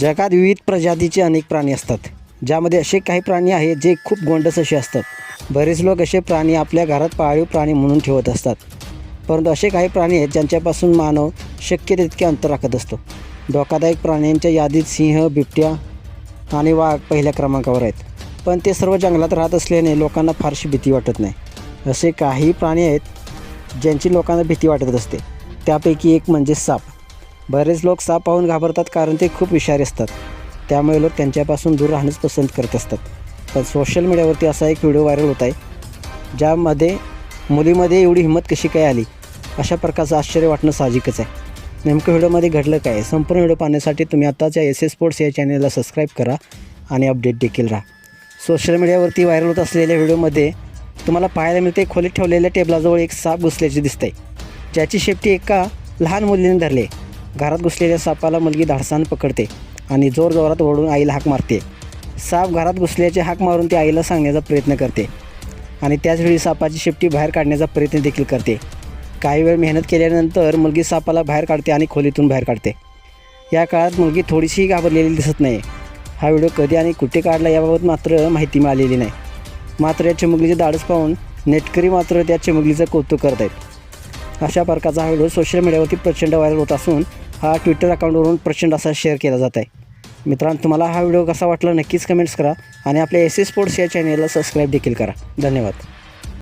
जगात विविध प्रजातीचे अनेक प्राणी असतात ज्यामध्ये असे काही प्राणी आहेत जे खूप गोंडस असे असतात. बरेच लोक असे प्राणी आपल्या घरात पाळीव प्राणी म्हणून ठेवत असतात. परंतु असे काही प्राणी आहेत ज्यांच्यापासून मानव शक्य तितके अंतर राखत असतो. धोकादायक प्राण्यांच्या यादीत सिंह बिबट्या आणि वाघ पहिल्या क्रमांकावर आहेत. पण ते सर्व जंगलात राहत असल्याने लोकांना फारशी भीती वाटत नाही. असे काही प्राणी आहेत ज्यांची लोकांना भीती वाटत असते. त्यापैकी एक म्हणजे साप. बरेच लोक साप पाहून घाबरतात कारण ते खूप विषारी असतात. त्यामुळे लोक त्यांच्यापासून दूर राहणंच पसंत करत असतात. पण सोशल मीडियावरती असा एक व्हिडिओ व्हायरल होत आहे ज्यामध्ये मुलीमध्ये एवढी हिंमत कशी काय आली? अशा प्रकारचं आश्चर्य वाटणं साहजिकच आहे. नेमकं व्हिडिओमध्ये घडलं काय? संपूर्ण व्हिडिओ पाहण्यासाठी तुम्ही आताच्या एस एस स्पोर्ट्स या चॅनलला सबस्क्राईब करा आणि अपडेट देखील राहा. सोशल मीडियावरती व्हायरल होत असलेल्या व्हिडिओमध्ये तुम्हाला पाहायला मिळते खोलीत ठेवलेल्या टेबलाजवळ एक साप घुसल्याचे दिसतंय. ज्याची शेपटी एका लहान मुलीने धरली. आहे. घरात घुसलेल्या सापाला मुलगी धाडसानं पकडते आणि जोरजोरात ओढून आईला हाक मारते. साप घरात घुसल्याचे हाक मारून ती आईला सांगण्याचा प्रयत्न करते आणि त्याचवेळी सापाची शेपटी बाहेर काढण्याचा प्रयत्न देखील करते. काही वेळ मेहनत केल्यानंतर मुलगी सापाला बाहेर काढते आणि खोलीतून बाहेर काढते. या काळात मुलगी थोडीशी घाबरलेली दिसत नाही. हा व्हिडिओ कधी आणि कुठे काढला याबाबत मात्र माहिती मिळालेली नाही. मात्र या चिमुकलीचे दाडस पाहून नेटकरी मात्र त्या चिमुकलीचं कौतुक करत आहेत अशा प्रकारचा हा व्हिडिओ सोशल मीडियावरती प्रचंड व्हायरल होत असून हा ट्विटर अकाउंटवरून प्रचंड असा शेअर केला जात आहे. मित्रांनो तुम्हाला हा व्हिडिओ कसा वाटला नक्कीच कमेंट्स करा आणि आपल्या एस एस स्पोर्ट्स या चॅनेलला सबस्क्राईब देखील करा. धन्यवाद.